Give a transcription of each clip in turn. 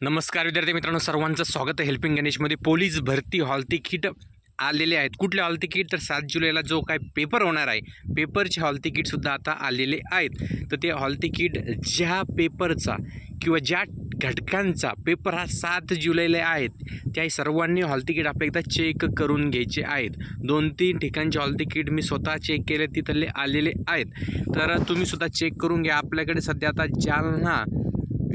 नमस्कार विद्यार्थी मित्रांनो सर्वांचं स्वागत आहे हेल्पिंग गणेशमध्ये पोलीस भरती हॉल तिकीट आलेले आहेत. कुठले हॉल तिकीट? तर सात जुलैला जो काय पेपर होणार आहे पेपरचे हॉल तिकीटसुद्धा आता आलेले आहेत. तर ते हॉल तिकीट ज्या पेपरचा किंवा ज्या घटकांचा पेपर हा सात जुलैला आहेत त्या सर्वांनी हॉल तिकीट आपल्या एकदा चेक करून घ्यायचे आहेत. दोन तीन ठिकाणचे हॉल तिकीट मी स्वतः चेक केले तिथले आलेले आहेत. तर तुम्ही सुद्धा चेक करून घ्या. आपल्याकडे सध्या आता Jalna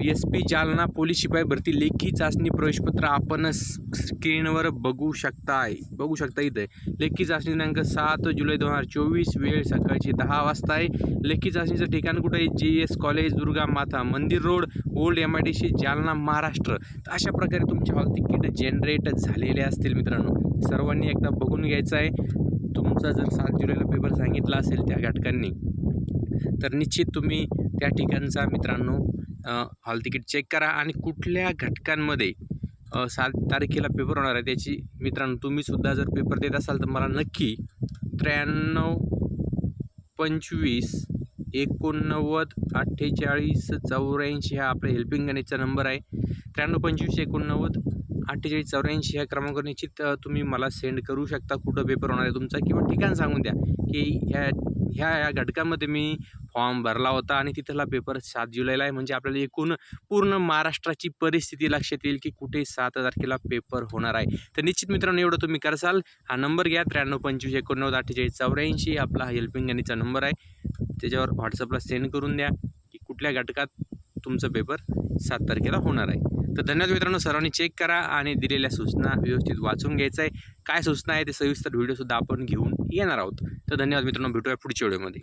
S P Jalna police शिपाई भरती लेखी चाचणी प्रवेशपत्र आपण स्क्रीनवर बघू शकताय. बघू शकता इथे. लेखी चाचणी दिनांक सात जुलै दोन हजार चोवीस वेळ सकाळची दहा वाजता आहे लेखी चाचणीचं ठिकाण कुठं आहे? जे S college Durga Mata Mandir road old M I D C Jalna Maharashtra. तर अशा प्रकारे तुमचे हॉल तिकीट जनरेट झालेले असतील मित्रांनो. सर्वांनी एकदा बघून घ्यायचं आहे. तुमचा जर सात जुलैला पेपर सांगितला असेल त्या घटकांनी तर निश्चित तुम्ही त्या ठिकाणचा मित्रांनो हॉल तिकीट चेक करा आणि कुठल्या घटकांमध्ये सात तारखेला पेपर होणार आहे त्याची मित्रांनो तुम्हीसुद्धा जर पेपर देत असाल तर मला नक्की त्र्याण्णव पंचवीस एकोणनव्वद अठ्ठेचाळीस चौऱ्याऐंशी हा आपल्या हेल्पिंग गणेशचा नंबर आहे. त्र्याण्णव पंचवीस एकोणनव्वद अठ्ठेचाळीस चौऱ्याऐंशी ह्या क्रमांकावर निश्चित तुम्ही मला सेंड करू शकता. कुठं पेपर होणार आहे तुमचा किंवा ठिकाण सांगून द्या. की ह्या ह्या ह्या घटकामध्ये मी फॉर्म भरला होता आणि तिथला पेपर सात जुलैला आहे. म्हणजे आपल्याला एकूण पूर्ण महाराष्ट्राची परिस्थिती लक्षात येईल की कुठे सात तारखेला पेपर होणार आहे. तर निश्चित मित्रांनो एवढं तुम्ही करसाल. हा नंबर घ्या त्र्याण्णव पंचवीस एकोणनव्वद अठ्ठेचाळीस चौऱ्याऐंशी. आपला हा हेल्पिंग गणितचा नंबर आहे. त्याच्यावर व्हॉट्सअपला सेंड करून द्या की कुठल्या घटकात तुमचा पेपर सात तारखेला होणार आहे. तर धन्यवाद मित्रांनो सर्वांनी चेक करा आणि दिलेल्या सूचना व्यवस्थित वाचून घ्यायचं आहे. काय सूचना आहे ते सविस्तर व्हिडिओसुद्धा आपण घेऊन येणार आहोत. तर धन्यवाद मित्रांनो भेटूया पुढच्या व्हिडिओमध्ये